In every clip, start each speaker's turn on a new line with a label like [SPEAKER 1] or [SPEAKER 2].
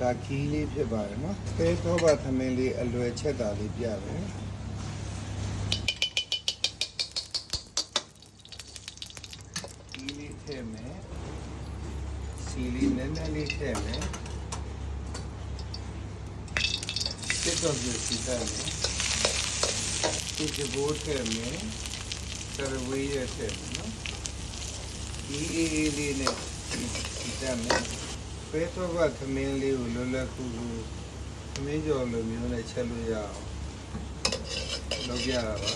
[SPEAKER 1] ဒါကီးလေးဖြစ်ပါတယ်နော်ပဲသောပါသမင်းလေးအလွယ်ချက်တာလေးပြတယ်ကီးလေးထည့်မယ်စီလေးနည်းနည်းလေးထည့်မယ်စစ်တော့ပြစီတယ်ဒီကဘိုးထည့်မယ်ဆရဝေးရထည့်မယ်နော်ဒီအေးအေးလေးနဲ့စီတယ်မယ် ပဲသောပါသမင်းလေးကိုလွယ်လွယ်ကူကူသမင်းကြော်လိုမျိုးနဲ့ချက်လို့ရအောင်လုပ်ပြတာပါ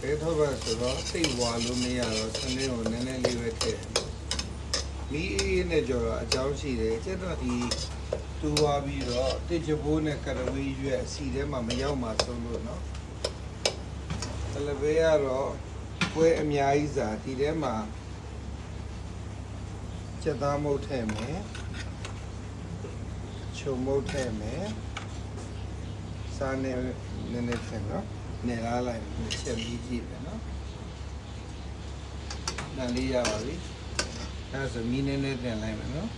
[SPEAKER 1] ပဲသောပါဆိုတော့စိတ်ဝါလို့မရတော့သမင်းကိုနည်းနည်းလေးပဲထည့်မီးအေးအေးနဲ့ကြော်တော့အကြောင်းရှိတယ်ကျတော့ဒီတူသွားပြီးတော့တစ်ချဘိုးနဲ့ကရဝေးရွက်အစီထဲမှာမရောက်မှဆုံးလို့နော်တလဘေးကတော့ပွဲအများကြီးစာဒီထဲမှာ ချက်သားမုတ်ထည့်မယ်ချုံမုတ်ထည့်မယ်စားနေနည်းနည်းထည့်နော်နေလားလိုက်ချက်ပြီးကြည့်ပဲနော်နားလေးရပါပြီအဲဒါဆိုမီးနည်းနည်းတင်လိုက်မယ်နော်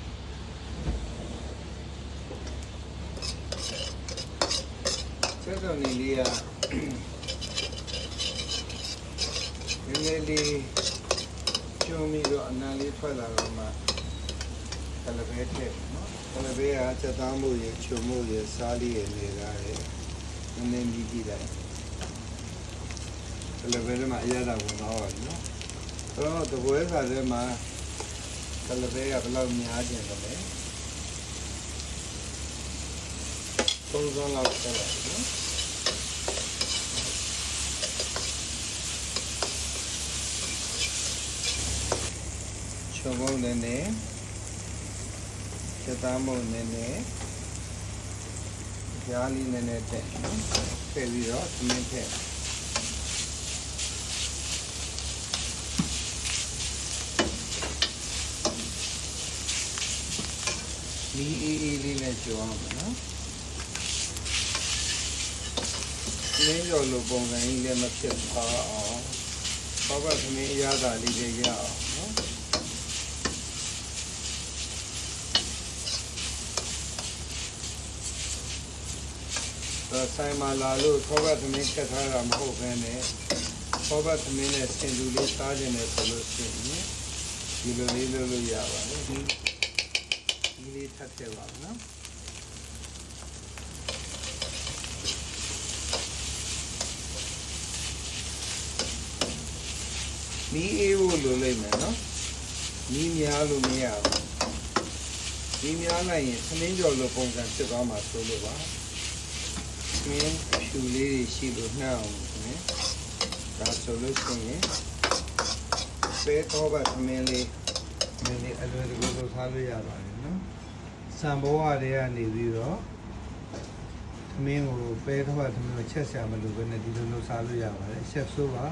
[SPEAKER 1] ချက်တော်နေလေးကနည်းနည်းလေးကျုံပြီးတော့အနံလေးထွက်လာတော့မှက လပဲထည့်နော်ကလပဲကချက်သားမှုရေချုံမှုရေစားလေးရေနေတာရေနည်းနည်းမြည်ကြည့်လိုက်ကလပဲထဲမှာအရသာဝင်သွားပါပြီနော်အဲ့တော့တပွဲစားထဲမှာကလပဲကဘယ်လောက်များကျင်တယ်လဲသုံးစုံလောက်ဆက်လိုက်နော်ချုံမုံနည်းနည်း ချက်သားမုံနည်းနည်းကြားလေးနည်းနည်းထည့်နော်ထည့်ပြီးတော့သမင်းထည့်မီးအေးအေးလေးနဲ့ကြောအောင်နော်လင်းကြော်လိုပုံစံကြီးလည်းမဖြစ်ပါအောင်ဘောကသမင်းအရသာလေးတွေရအောင်နော် တော့ ဆိုင်မှာလာလို့သောဘသမင်းချက်ထားတာမဟုတ်ဘဲနဲ့သောဘသမင်းနဲ့ဆင်တူလေးစားခြင်းနဲ့ဆိုလို့ရှိရင်ဒီလိုလေးလုပ်လို့ရပါတယ်ဒီဒီလေးထပ်ထည့်ပါမယ်နော်မီးအေးဖို့လိုလိမ့်မယ်နော်မီးများလို့မရဘူးမီးများလိုက်ရင်သမင်းကြော်လိုပုံစံဖြစ်သွားမှာဆိုလို့ပါ မင်းဖြူလေးတွေရှိလို့နှောက်အောင်နော်ဒါဆိုလို့ရှိရင်ပဲတော့ပါသမင်းလေးမင်းလေးအလွယ်တကူလုပ်ထားလို့ရပါတယ်နော်စံဘောဝတွေကနေပြီးတော့သမင်းကိုပဲတော့ပါသမင်းကိုချက်ဆရာမလို့ပဲနဲ့ဒီလိုလုပ်စားလို့ရပါတယ်ရှက်ဆိုးပါ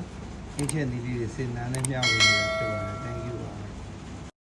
[SPEAKER 1] အင်းချက်ဒီလေးတွေစင်နာနဲ့မျှဝေနေတာဖြစ်ပါတယ် thank you